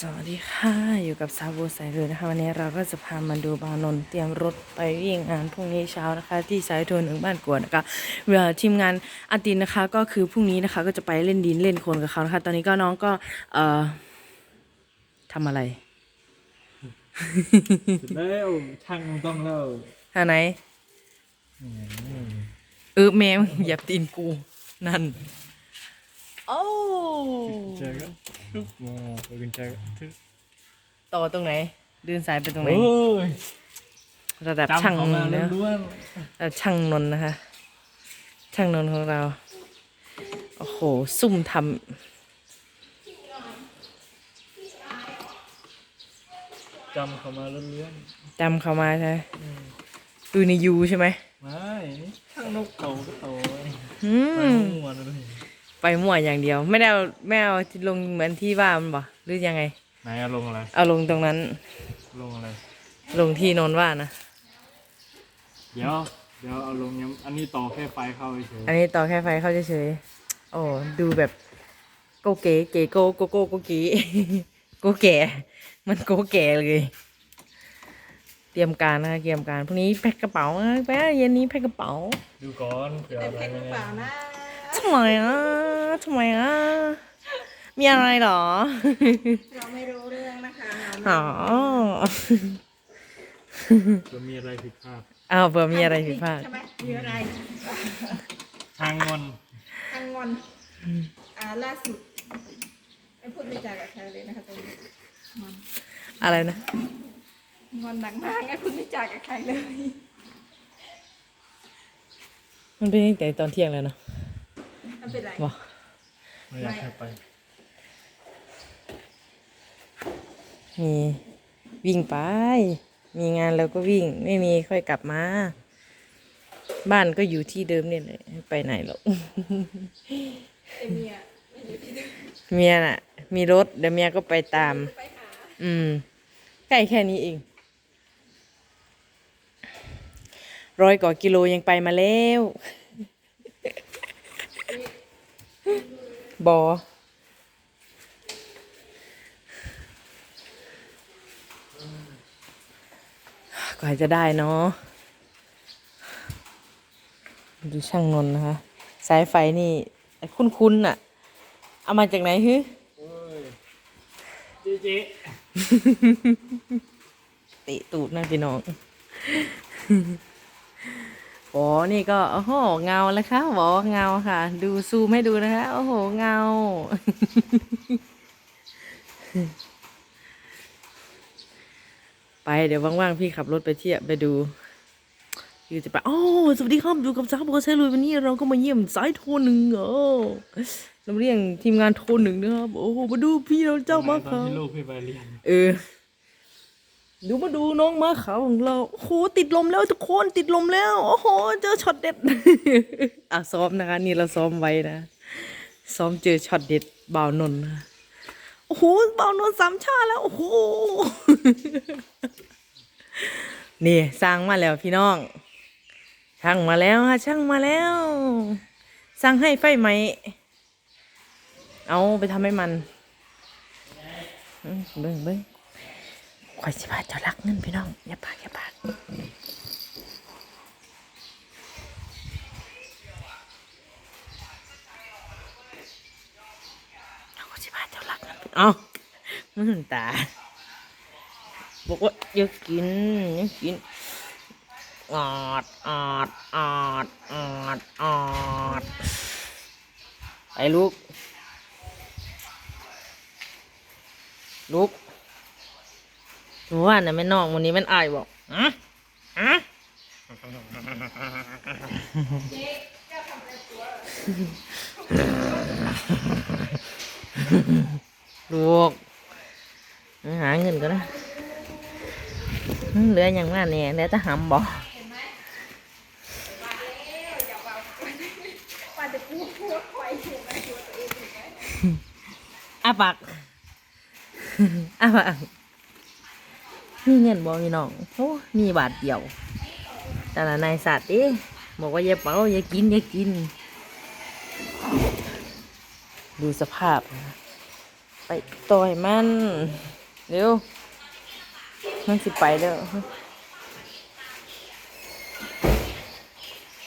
สวัสดีค่ะ อยู่กับซาบูสายเรือนะคะ วันนี้เราก็จะพามาดูบางนนท์เตรียมรถไปวิ่งงานพรุ่งนี้เช้านะคะ ที่สายโทนหนึ่งบ้านกวนนะคะเรือทีมงานอาตินนะคะ ก็คือพรุ่งนี้นะคะ ก็จะไปเล่นดินเล่นโคลนกับเขานะคะ ตอนนี้ก็น้องก็เอ่อทำอะไรแล้วช่างต้องแล้วท่าไหนเออแมวอย่าตีนกูนั่นโอ้เจอก็ ทุกโมไปกันเจอก็ทุกต่อตรงไหน เดินสายไปตรงไหน โอ้ยระดับจำช่างเขามาเนอะล้วนแล้วช่างนนท์นะคะ ช่างนนท์ของเรา โอ้โห ซุ่มทๆจำเขามาล้วนำจำเขามาใช่ไหมดูในยูใช่ไหมๆไม่นี่ช่างนกเขาก็โตอืไปมมั่วเลย ไปมั่วอย่างเดียว ไม่ได้เอาไม่เอาที่ลงเหมือนที่ว่ามันบ่หรือยังไง ไหนเอาลงอะไร เอาลงตรงนั้น ลงอะไร ลงที่นนท์ว่านะเดี๋ยว เดี๋ยวเอาลงยังอันนี้ต่อแค่ไฟเข้าเฉยอันนี้ต่อแค่ไฟเข้าเฉยๆโอ้ดูแบบโกเก๋เก๋โกโกโกโกกีโกแก่มันโกแก่เลย เตรียมการนะคะเตรียมการพรุ่งนี้แพ็คกระเป๋านะแป๊ะเย็นนี้แพ็คกระเป๋า ดูก่อนเผื่ออะไรแพ็คหไม่รือแน่ เปล่านะ ทำไมอะทำไมอะมีอะไรเหรอ เราไม่รู้เรื่องนะคะอ๋อเผื่อมีอะไรผิดพลาดอ้าวเผื่อมีอะไรผิดพลาดใช่ไหมมีอะไรช่างงอนทางงอนอ่าล่าสุดไม่พูดไม่จากับใครเลยนะคะตรงนี้งอนอะไรนะงอนหนักมากไม่พูดไม่จากับใครเลย มันเป็นตั้งแต่ตอนเที่ยงแล้วเนาะ มันเป็นไรบอกไม่อยากให้ไปมีวิ่งไป มีงานแล้วก็วิ่ง ไม่มีค่อยกลับมา บ้านก็อยู่ที่เดิมเนี่ยเลยไม่ไปไหนหรอกไอเมียไม่อยู่ที่เดิมเมียน่ะ มีรถเดี๋ยวเมียก็ไปตาม ไปหาอืมใกล้แค่นี้เองร้อยกว่ากิโลยังไปมาแล้ว บอกว่าจะได้เนาะดูช่างนนท์นะคะ สายไฟนี่ คุ้นๆน่ะ เอามาจากไหนฮึโอ้ยเจ๊เจ๊ติตูดนะพี่น้อง โอ้นี่ก็โอ้โหเงาแล้วค่ะบอเงาค่ะ ดูซูมให้ดูนะคะโอ้โหเงา ไปเดี๋ยวว่างๆพี่ขับรถไปเที่ยวไปดูคือจะไปโอ้สวัสดีครับอยู่กับจ้าโบเซลุยวันนี้เราก็มาเยี่ยมสายโทรหนึ่งเออเราเรียกทีมงานโทรหนึ่งนะครับโอ้โหมาดูพี่เราเจ้ามาตคอนรับที่ลูกพี่ไปเรียนเออ ดูมาดูน้องม้าขาวของเราโอ้โหติดลมแล้วทุกคนติดลมแล้วโอ้โหเจอช็อตเด็ด อะซ้อมนะคะนี่เราซ้อมไว้นะ ซ้อมเจอช็อตเด็ดบ่าวนนนะโอ้โหบ่าวนนสามชาแล้วโอ้โหนี่สร้างมาแล้วพี่น้อง ช่างมาแล้วฮะช่างมาแล้วสร้างให้ไฟไหม เอาไปทำให้มันเบิ่งเบิ่ง ข่อยสิพาเจ้ารักเงินพี่น้องอย่าปากอย่าปากเอาข่อยสิพาเจ้ารักเงินเอามันตาบอกว่าอย่ากินอย่ากินออดออดออดออดออดไปลูก ลูก หนูว่าน่ะแม่น้องวันนี้มันอายบอกอะอะลูกไปหาเงินก็นะเหลืออย่างว่าเนี่ยเหลือแต่หำบอกว่าจะพูดพูดคอยถูกไหมถูกตัวเองถูกไหมอาปากอาปาก มีเงินบอกพี่น้องโอ้มีบาทเดียว แต่ละนายสัตว์ดิบอกว่าอย่าเป๋าอย่ากินอย่ากิน ดูสภาพ ไปต่อยมัน เร็ว มันสิไปเด้อ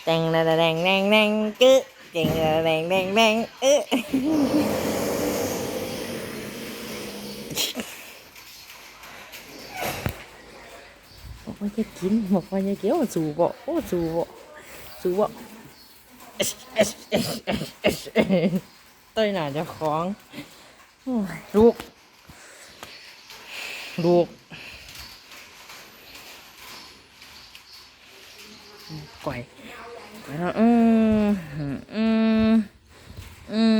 แดงแดงแดงแดงแดงกึแดงแดงแดงแดงแดงเอ๊ะบอก ว่าจะกินบอกว่าจะเกี่ยวสูบบ่โอ้สูบบ่สูบบ่ต้อยหน่าเจะคล้าของโอ้ยลูกลูกก่อยก่อยแล้วอืมอืมอืม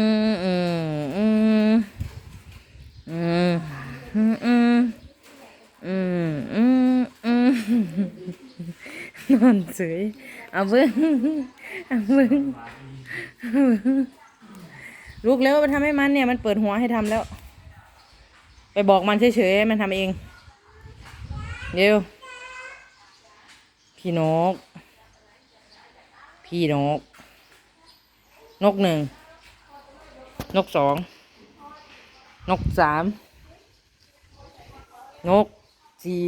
อนเฉยเอาเบิ้งเอาเบิ้งลูกแล้วไปทำให้มันเนี่ยมันเปิดหัวให้ทำแล้ว ไปบอกมันเฉยๆให้มันทำเองเดี๋ยวพี่นก พี่นก นกหนึ่ง นกสอง นกสาม นกสี่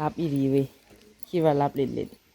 รับอีดีเว้ยคิดว่ารับเล่นๆ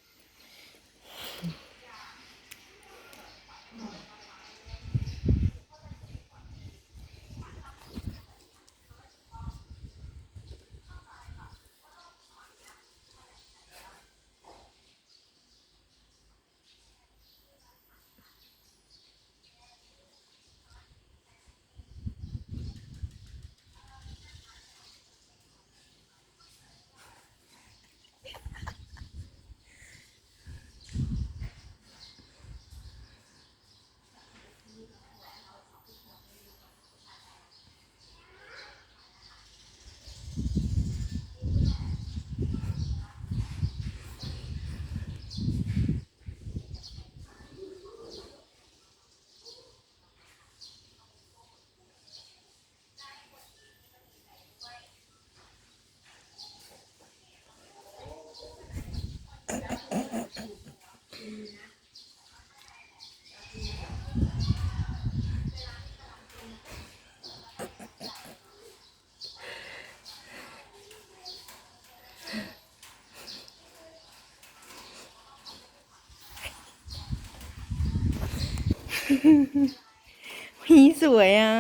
ผีสวยอะ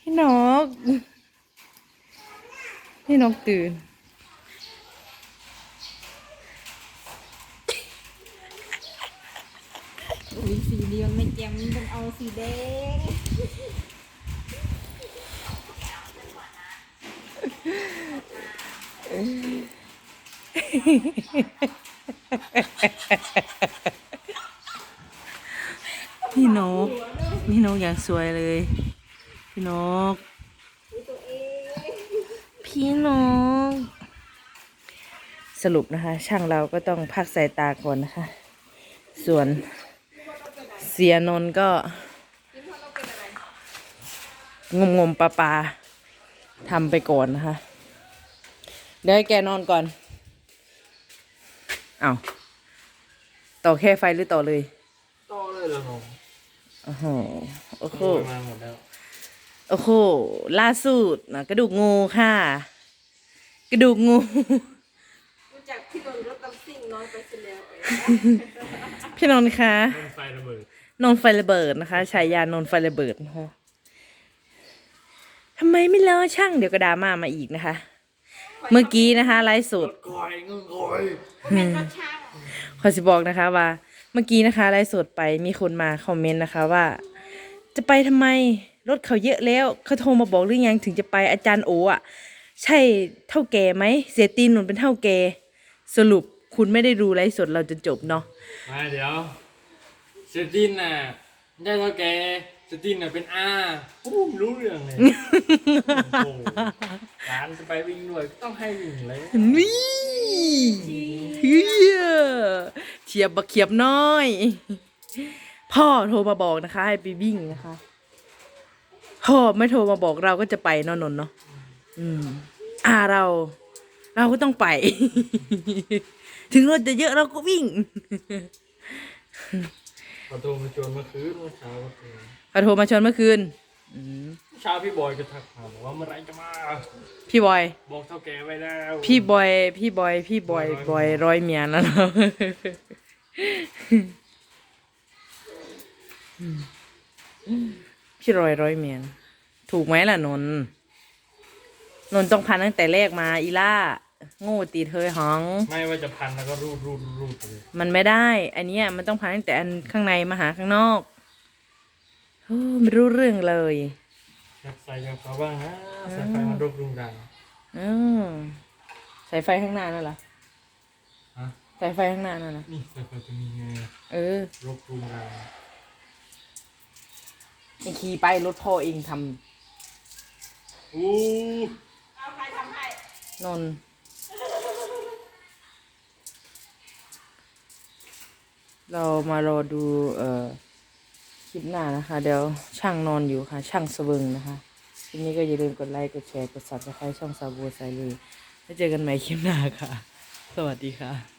พี่นก พี่นกตื่น อุ้ยสีเหลืองไม่แจ่มต้องเอาสีแดงพี่นก พี่ นกอย่างสวยเลย พี่นก พี่นก สรุปนะคะ ช่างเราก็ต้องพักสายตาก่อนนะคะ ส่วนเสียนนท์ก็งมงมๆปลาปลาทำไปก่อนนะคะ เดี๋ยวให้แกนอนก่อน เอาวต่อแค่ไฟหรือต่อเลย ต่อเลยเหรอผม โอ้โหโอ้โหโอ้มาหมดแล้วโอ้โหล่าสุดนะกระดูกงูค่ะ กระดูกงูรู้จักพี่นนท์รถตำซิ่งน้อยไปเสียแล้วพี่นนท์คะต้นไฟระเบิดนนท์ไฟระเบิดนะคะฉายานนท์ไฟระเบิดนะคะทำไมไม่ล้อช่างเดี๋ยวก็ดราม่ามาอีกนะคะ เมื่อกี้นะคะไลฟ์สดคอยเงื้อคอยเป็นรถช่างขอสิบอกนะคะว่าเมื่อกี้นะคะไลฟ์สดไปมีคนมาคอมเมนต์นะคะว่า จะไปทำไมรถเขาเยอะแล้วเขาโทรมาบอกหรือยังถึงจะไปอาจารย์โออะใช่เท่าแก่ไหมเสียตีนหนุนเป็นเท่าแก่สรุปคุณไม่ได้ดูไลฟ์สดเราจนจบเนาะมาเดี๋ยวเซตินน่ะไม่ได้เท่าแกเซตินน่ะเป็นอาโอ้ผมรู้เรื่องเลยโอ้โหหลานจะไปวิ่งด้วยก็ต้องให้วิ่งเลยนี่ เฮียเทียบบักเขียบน้อย พ่อโทรมาบอกนะคะ ให้ไปวิ่งนะคะ พ่อไม่โทรมาบอกเราก็จะไปเนอะนนท์เนาะอืม อ่าเรา เราก็ต้องไป ถึงรถจะเยอะเราก็วิ่งขอโทรมาชวนเมื่อคืนเมื่อเช้าก็คือเขาโทรมาชวนเมื่อคืนอืม เช้าพี่บอยก็ทักมาบอกว่าเมื่อไหรจะมาพี่บอย บอกเท่าแกไว้แล้วพี่บอย พี่บอย พี่บอย บอยร้อยเมียแล้วเนาะพี่รอยร้อยเมียน ถูกไหมล่ะนนท์นนท์ต้องพันตั้งแต่แรกมาอีล่าโง่ตีเธอหอง ไม่ว่าจะพันแล้วก็รูดรูดรูดไปเลยมันไม่ได้ อันเนี้ยมันต้องพันตั้งแต่อันข้างในมาหาข้างนอก โอ้ไม่รู้เรื่องเลยอยากใส่กับเขาบ้างนะใส่ไฟมันรุกรุงรังอืมสายไฟข้างหน้านั่นเหรอฮะสายไฟข้างหน้านั่นนะนี่ใส่ไฟตัวนี้ไงเออรุกรุงรังไอขี่ไปรถพ่อเองทำอู้เอาใครทำให้นนท์เรามารอดูเอ่อค ลิปหน้านะคะ เดี๋ยวช่างนอนอยู่ค่ะ ช่างสวึงนะคะคลิปนี้ก็อย่าลืมกดไลค์กดแชร์กดซับสไครต์ช่องซาบัวไซรีแล้วเจอกันใหม่คลิปหน้าค่ะ สวัสดีค่ะ